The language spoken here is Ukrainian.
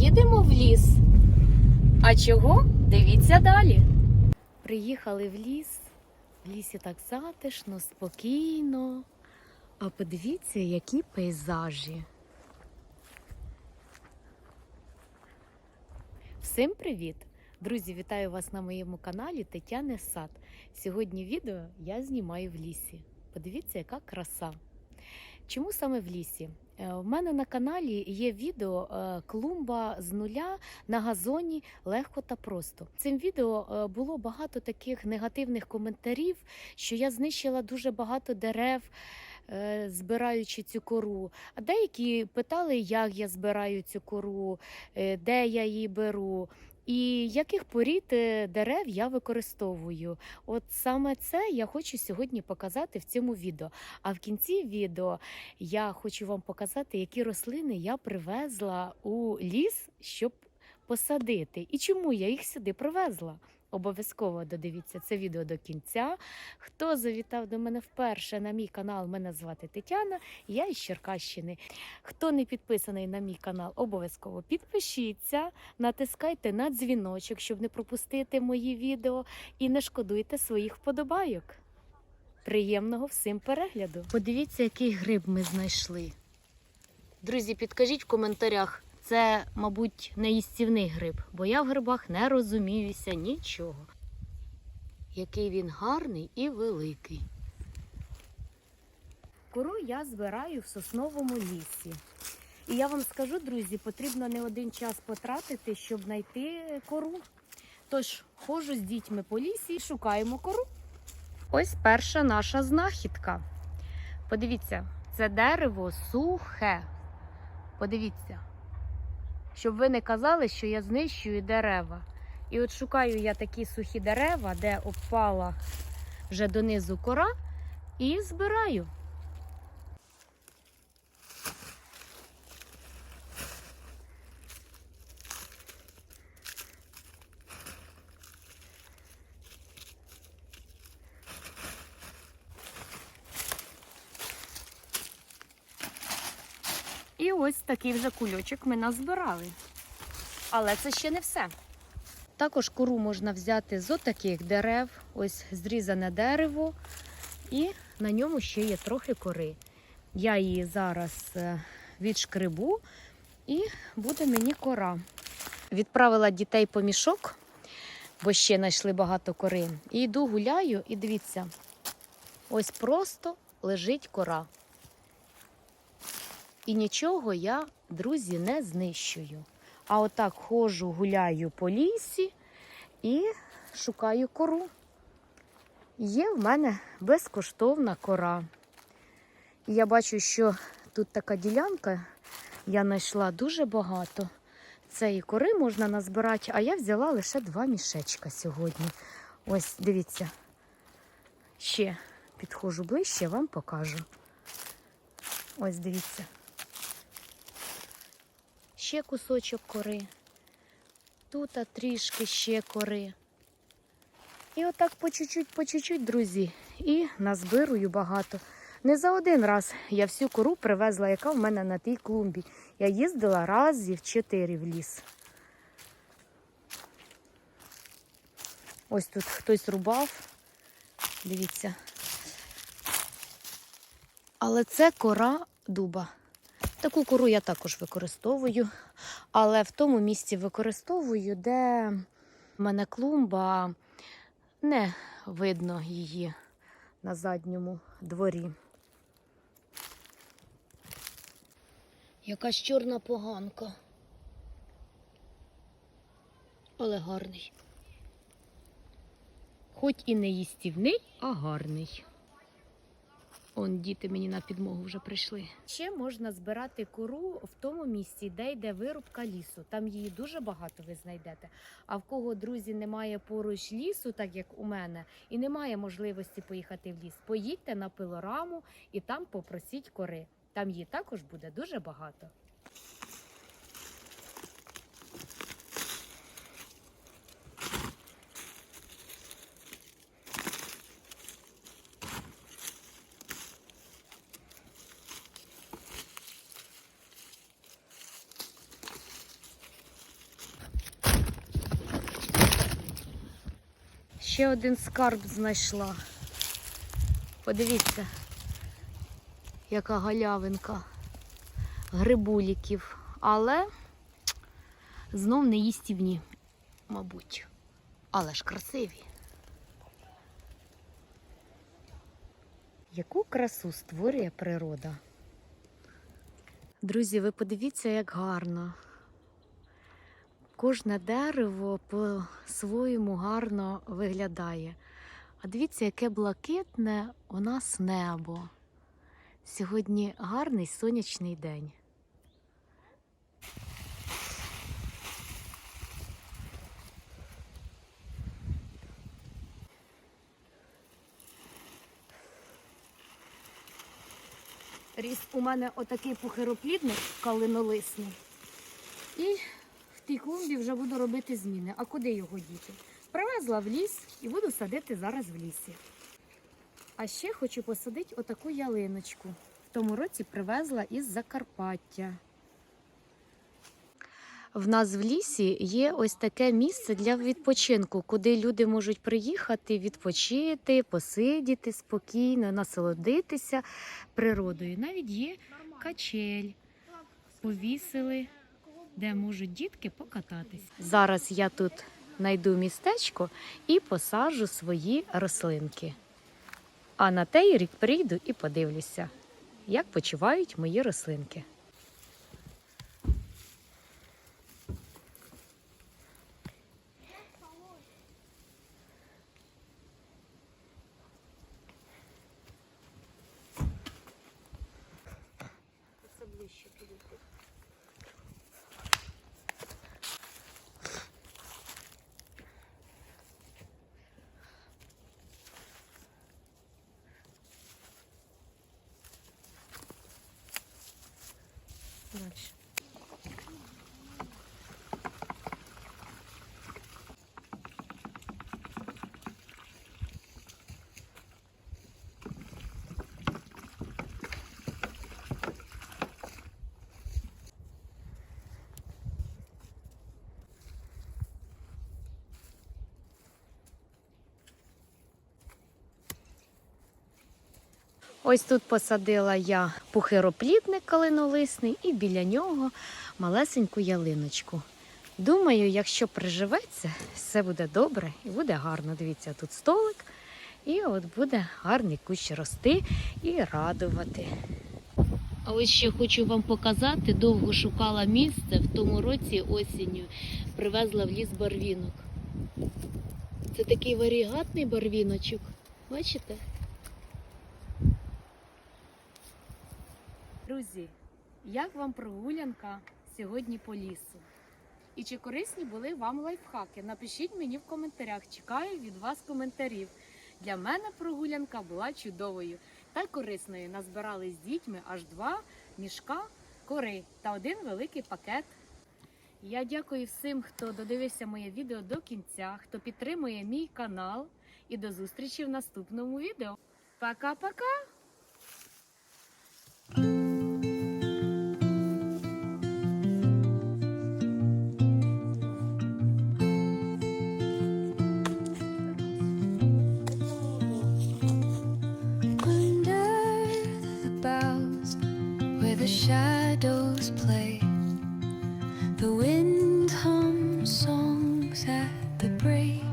їдемо в ліс. А чого? Дивіться далі. Приїхали в ліс. В лісі так затишно, спокійно. А подивіться, які пейзажі. Всім привіт! Друзі, вітаю вас на моєму каналі Тетяни Сад. Сьогодні відео я знімаю в лісі. Подивіться, яка краса. Чому саме в лісі? Е, У мене на каналі є відео е, клумба з нуля на газоні легко та просто. Цим відео е, було багато таких негативних коментарів, що я знищила дуже багато дерев. е, Збираючи цю кору, а деякі питали, як я збираю цю кору, е, де я її беру, і яких порід е, дерев я використовую. От саме це я хочу сьогодні показати в цьому відео. А в кінці відео я хочу вам показати, які рослини я привезла у ліс, щоб посадити. І чому я їх сюди привезла. Обов'язково додивіться це відео до кінця. Хто завітав до мене вперше на мій канал, мене звати Тетяна, я із Черкащини. Хто не підписаний на мій канал, обов'язково підпишіться, натискайте на дзвіночок, щоб не пропустити мої відео, і не шкодуйте своїх вподобайок. Приємного всім перегляду. Подивіться, який гриб ми знайшли. Друзі, підкажіть в коментарях, це, мабуть, неїстівний гриб, бо я в грибах не розуміюся нічого. Який він гарний і великий. Кору я збираю в сосновому лісі. І я вам скажу, друзі, потрібно не один час потратити, щоб знайти кору. Тож ходжу з дітьми по лісі і шукаємо кору. Ось перша наша знахідка. Подивіться, це дерево сухе. Подивіться, щоб ви не казали, що я знищую дерева. І от шукаю я такі сухі дерева, де обпала вже донизу кора, і збираю. Ось такий вже кульочок ми назбирали. Але це ще не все. Також кору можна взяти з отаких дерев, ось зрізане дерево, і на ньому ще є трохи кори. Я її зараз е, відшкребу і буде мені кора. Відправила дітей по мішок, бо ще знайшли багато кори. І йду гуляю, і дивіться, ось просто лежить кора. І нічого я, друзі, не знищую. А отак ходжу, гуляю по лісі і шукаю кору. Є в мене безкоштовна кора. І я бачу, що тут така ділянка, я знайшла дуже багато. Цієї кори можна назбирати, а я взяла лише два мішечка сьогодні. Ось, дивіться. Ще підходжу ближче, вам покажу. Ось дивіться ще кусочок кори. Тут трішки ще кори. І отак по чуть-чуть, по чуть-чуть, друзі, і назбирую багато. Не за один раз я всю кору привезла, яка в мене на тій клумбі. Я їздила разів чотири в ліс. Ось тут хтось рубав. Дивіться. Але це кора дуба. Таку кору я також використовую, але в тому місці використовую, де в мене клумба, не видно її на задньому дворі. Якась чорна поганка. Але гарний. Хоч і не їстівний, а гарний. Он діти мені на підмогу вже прийшли. Ще можна збирати кору в тому місці, де йде вирубка лісу. Там її дуже багато ви знайдете. А в кого друзі немає поруч лісу, так як у мене, і немає можливості поїхати в ліс. Поїдьте на пилораму і там попросіть кори. Там її також буде дуже багато. Ще один скарб знайшла. Подивіться, яка галявинка грибуліків, але знов не їстівні, мабуть. Але ж красиві. Яку красу створює природа? Друзі, ви подивіться, як гарно. Кожне дерево по-своєму гарно виглядає. А дивіться, яке блакитне у нас небо. Сьогодні гарний сонячний день. Ріс у мене отакий пухироплідник калинолисний. І тій клумбі вже буду робити зміни. А куди його діти? Привезла в ліс і буду садити зараз в лісі. А ще хочу посадити отаку ялиночку. В тому році привезла із Закарпаття. В нас в лісі є ось таке місце для відпочинку, куди люди можуть приїхати, відпочити, посидіти спокійно, насолодитися природою. Навіть є качель, повісили, де можуть дітки покататись. Зараз я тут знайду містечко і посаджу свої рослинки. А на той рік прийду і подивлюся, як почувають мої рослинки. Ось тут посадила я пухироплідник калинолисний і біля нього малесеньку ялиночку. Думаю, якщо приживеться, все буде добре і буде гарно. Дивіться, тут столик, і от буде гарний кущ рости і радувати. А ось ще хочу вам показати, довго шукала місце в тому році осінню, привезла в ліс барвінок. Це такий варігатний барвіночок. Бачите? Друзі, як вам прогулянка сьогодні по лісу? І чи корисні були вам лайфхаки? Напишіть мені в коментарях. Чекаю від вас коментарів. Для мене прогулянка була чудовою та корисною. Назбирали з дітьми аж два мішка кори та один великий пакет. Я дякую всім, хто додивився моє відео до кінця, хто підтримує мій канал. І до зустрічі в наступному відео. Пока-пока! At the break